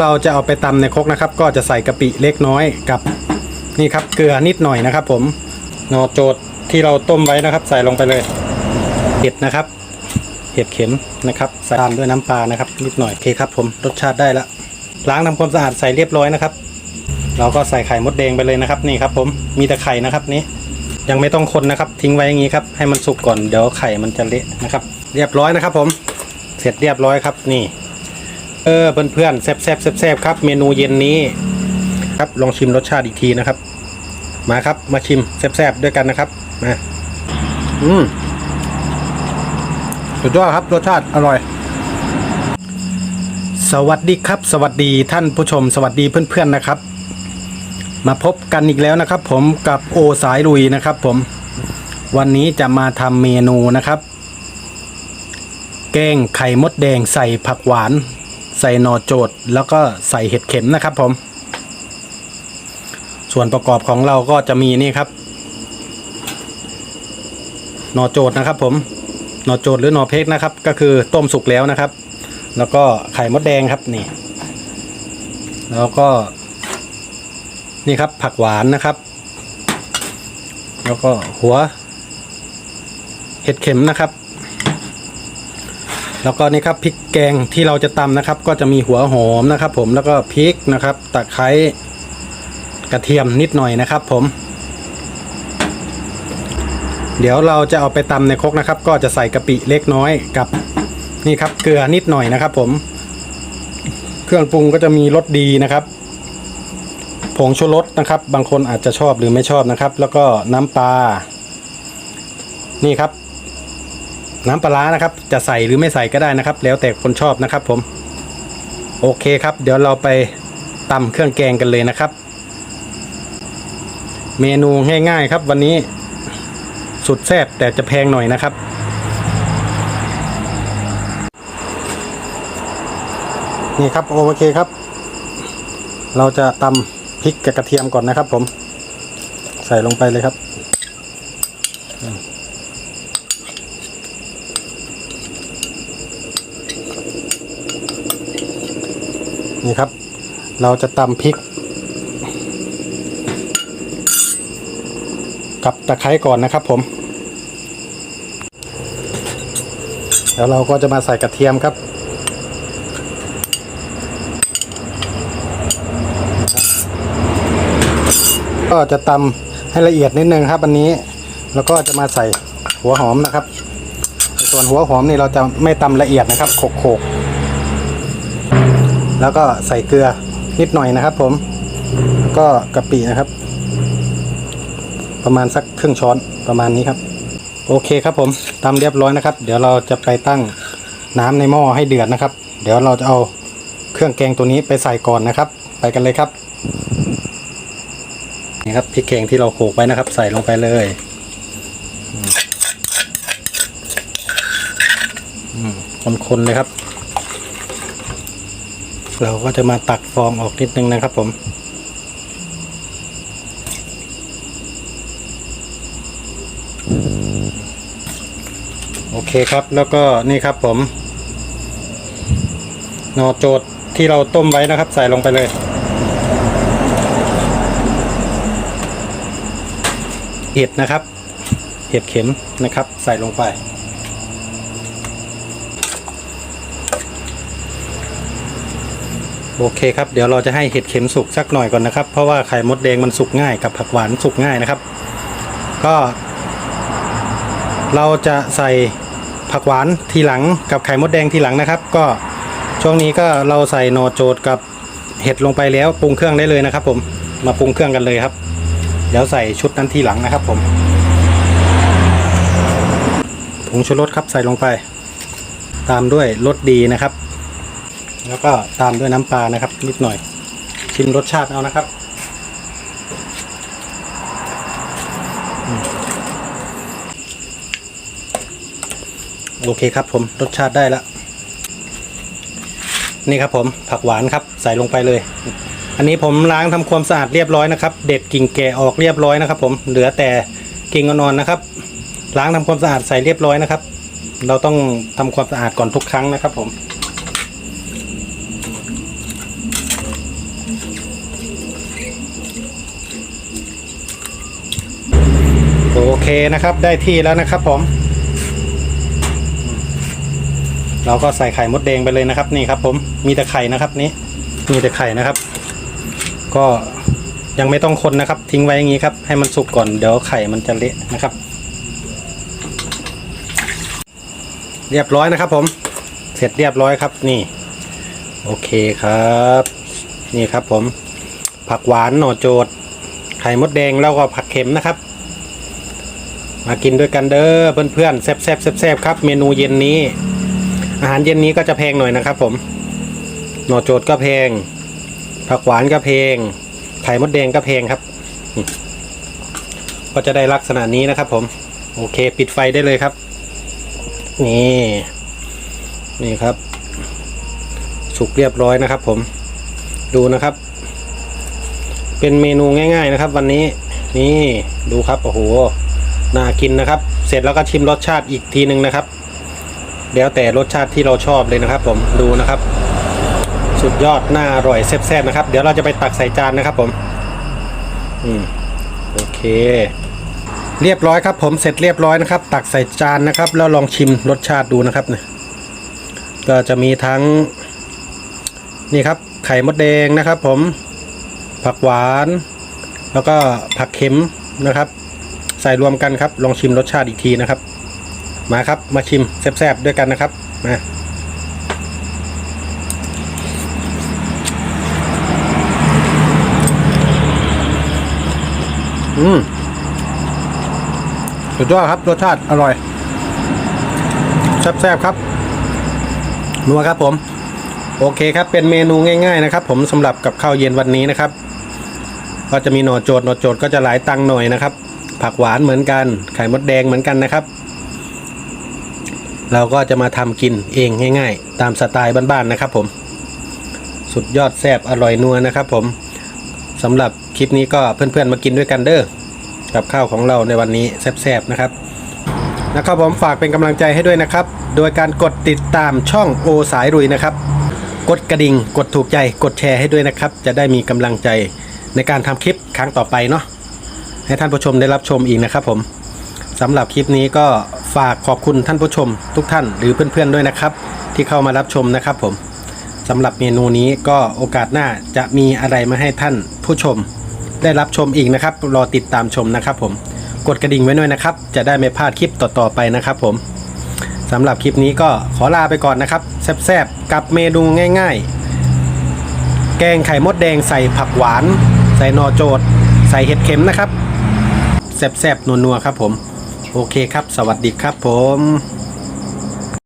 เราจะเอาไปตำในครกนะครับ ก็จะใส่กะปิเล็กน้อยกับนี่ครับเกลือนิดหน่อยนะครับ ผมนอโจดที่เราต้มไว้นะครับ ใส่ลงไปเลยเห็ดนะครับ เห็ดเข็มนะครับใส่ตามด้วยน้ำปลานะครับ นิดหน่อยโอเคครับ ผมรสชาติได้ละล้างทำความสะอาดใส่เรียบร้อยนะครับ เราก็ใส่ไข่มดแดงไปเลยนะครับ นี่ครับ ผมมีแต่ไข่นะครับนี้ ยังไม่ต้องคนนะครับ ทิ้งไว้อย่างนี้ครับให้มันสุกก่อนเดี๋ยวไข่มันจะเละนะครับ เรียบร้อยนะครับ ผมเสร็จเรียบร้อยครับนี่ เออเพื่อนๆแซ่บแซ่บแซ่บแซ่บครับเมนูเย็นนี้ ครับลองชิมรสชาติอีกทีนะครับ มาครับมาชิมแซ่บแซ่บด้วยกันนะครับมาอืมสุดยอดครับรสชาติอร่อย สวัสดีครับ สวัสดีท่านผู้ชม สวัสดีเพื่อนๆนะครับ มาพบกันอีกแล้วนะครับ ผมกับโอสายลุยนะครับ ผม วันนี้จะมาทำเมนูนะครับ แกงไข่มดแดงใส่ผักหวาน ใส่หน่อโจดแล้วก็ใส่เห็ดเข็มนะครับผม ส่วนประกอบของเราก็จะมีนี่ครับ หน่อโจดนะครับ ผมหน่อโจดหรือหน่อเพกนะครับ ก็คือต้มสุกแล้วนะครับ แล้วก็ไข่มดแดงครับนี่ แล้วก็ นี่ครับผักหวานนะครับ แล้วก็หัว เห็ดเข็มนะครับ แล้วก็นี่ครับพริกแกงที่เราจะตำนะครับ ก็จะมีหัวหอมนะครับ ผมแล้วก็พริกนะครับตะไคร้กระเทียมนิดหน่อยนะครับ ผม เดี๋ยวเราจะเอาไปตำในครกนะครับ ก็จะใส่กะปิเล็กน้อยกับนี่ครับเกลือนิดหน่อยนะครับ ผม เครื่องปรุงก็จะมีรสดีนะครับผงชูรสนะครับ บางคนอาจจะชอบหรือไม่ชอบนะครับ แล้วก็น้ำปลานี่ครับ น้ำปลาร้านะครับ จะใส่หรือไม่ใส่ก็ได้นะครับ แล้วแต่คนชอบนะครับผม โอเคครับ เดี๋ยวเราไปตำเครื่องแกงกันเลยนะครับ เมนูง่ายๆครับ วันนี้สุดแซ่บแต่จะแพงหน่อยนะครับ นี่ครับโอเคครับ เราจะตำพริกกับกระเทียมก่อนนะครับผม ใส่ลงไปเลยครับ นี่ครับ เราจะตำพริก กับตะไคร้ก่อนนะครับผม แล้วเราก็จะมาใส่กระเทียมครับก็จะตำให้ละเอียดนิดนึงครับอันนี้ แล้วก็จะมาใส่หัวหอมนะครับ ส่วนหัวหอมนี่เราจะไม่ตำละเอียดนะครับโขกๆ แล้วก็ใส่เกลือนิดหน่อยนะครับผมก็กะปินะครับ ประมาณสักครึ่งช้อนประมาณนี้ครับ โอเคครับผมตำเรียบร้อยนะครับ เดี๋ยวเราจะไปตั้งน้ำในหม้อให้เดือดนะครับ เดี๋ยวเราจะเอาเครื่องแกงตัวนี้ไปใส่ก่อนนะครับ ไปกันเลยครับนี่ครับพริกแกงที่เราโขลกไว้นะครับ ใส่ลงไปเลยอืมคนๆเลยครับ เราก็จะมาตักฟองออกนิดนึงนะครับผม โอเคครับแล้วก็นี่ครับผม นอโจดที่เราต้มไว้นะครับ ใส่ลงไปเลย เห็ดนะครับ เห็ดเข็มนะครับ ใส่ลงไป โอเคครับเดี๋ยวเราจะให้เห็ดเข็มสุกสักหน่อยก่อนนะครับ เพราะว่าไข่มดแดงมันสุกง่ายกับผักหวานสุกง่ายนะครับ ก็ เราจะใส่ผักหวานทีหลังกับไข่มดแดงทีหลังนะครับ ก็ช่วงนี้ก็เราใส่นอโจดกับเห็ดลงไปแล้วปรุงเครื่องได้เลยนะครับ ผมมาปรุงเครื่องกันเลยครับ เดี๋ยวใส่ชุดนั้นทีหลังนะครับ ผมผงชูรสครับใส่ลงไป ตามด้วยรสดีนะครับ แล้วก็ตามด้วยน้ำปลานะครับ นิดหน่อย ชิมรสชาติเอานะครับโอเคครับผมรสชาติได้แล้วนี่ครับผมผักหวานครับใส่ลงไปเลย อันนี้ผมล้างทำความสะอาดเรียบร้อยนะครับ เด็ดกิ่งแก่ออกเรียบร้อยนะครับ ผมเหลือแต่กิ่งอ่อนนะครับ ล้างทำความสะอาดใส่เรียบร้อยนะครับ เราต้องทำความสะอาดก่อนทุกครั้งนะครับผม เคนะครับได้ที่แล้วนะครับผม เราก็ใส่ไข่มดแดงไปเลยนะครับนี่ครับ ผมมีแต่ไข่นะครับนี่มีแต่ไข่นะครับ ก็ยังไม่ต้องคนนะครับ ทิ้งไว้อย่างนี้ครับ ให้มันสุกก่อนเดี๋ยวไข่มันจะเละนะครับ เรียบร้อยนะครับ ผม เสร็จเรียบร้อยครับ นี่ โอเคครับ นี่ครับผม ผักหวานหน่อโจดไข่มดแดงแล้วก็ผักเข็มนะครับ มากินด้วยกันเด้อเพื่อนๆแซ่บแซ่บแซ่บแซบครับ เมนูเย็นนี้ อาหารเย็นนี้ก็จะแพงหน่อยนะครับผมหน่อโจดก็แพง ผักหวานก็แพง ไข่มดแดงก็แพงครับ ก็จะได้ลักษณะนี้นะครับผม โอเค ปิดไฟได้เลยครับ นี่ นี่ครับ สุกเรียบร้อยนะครับ ผม ดูนะครับ เป็นเมนูง่าย ๆนะครับ วันนี้ นี่ ดูครับ โอ้โห น่ากินนะครับ เสร็จแล้วก็ชิมรสชาติอีกทีหนึ่งนะครับแล้วแต่รสชาติที่เราชอบเลยนะครับ ผมดูนะครับ สุดยอดน่าอร่อยแซ่บๆนะครับ เดี๋ยวเราจะไปตักใส่จานนะครับ ผมอืมโอเค เรียบร้อยครับ ผมเสร็จเรียบร้อยนะครับ ตักใส่จานนะครับ แล้วลองชิมรสชาติดูนะครับเนี่ยก็จะมีทั้งนี่ครับ ไข่มดแดงนะครับ ผมผักหวาน แล้วก็ผักเค็มนะครับ ใส่รวมกันครับ ลองชิมรสชาติอีกทีนะครับ มาครับมาชิมแซ่บๆด้วยกันนะครับมาอืมสุดยอดครับรสชาติอร่อยแซ่บๆครับนัวครับผม โอเคครับเป็นเมนูง่าย ๆ นะครับ ผมสำหรับกับข้าวเย็นวันนี้นะครับ ก็จะมีหน่อโจดหน่อโจดก็จะหลายตังหน่อยนะครับ ผักหวานเหมือนกัน ไข่มดแดงเหมือนกันนะครับ เราก็จะมาทำกินเองง่ายๆ ตามสไตล์บ้านๆนะครับ ผม สุดยอดแซ่บอร่อยนัวนะครับ ผมสำหรับคลิปนี้ก็เพื่อนๆมากินด้วยกันเด้อกับข้าวของเราในวันนี้แซ่บๆนะครับนะครับผมฝากเป็นกำลังใจให้ด้วยนะครับ โดยการกดติดตามช่องโอสายรุยนะครับ กดกระดิ่ง กดถูกใจ กดแชร์ให้ด้วยนะครับ จะได้มีกำลังใจในการทำคลิปครั้งต่อไปเนาะ ให้ท่านผู้ชมได้รับชมอีกนะครับผมสำหรับคลิปนี้ก็ฝากขอบคุณท่านผู้ชม ทุกท่านหรือเพื่อนๆด้วยนะครับ ที่เข้ามารับชมนะครับผมสำหรับเมนูนี้ก็โอกาสหน้าจะมีอะไรมาให้ท่านผู้ชม ได้รับชมอีกนะครับรอติดตามชมนะครับผมกดกระดิ่งไว้ด้วยนะครับ จะได้ไม่พลาดคลิปต่อๆไปนะครับผมสำหรับคลิปนี้ก็ขอลาไปก่อนนะครับแซ่บๆกับเมนูง่ายๆ แกงไข่มดแดงใส่ผักหวาน ใส่นอโจดใส่เห็ดเข็มนะครับ แซ่บๆนัวๆครับผม โอเคครับ สวัสดีครับผม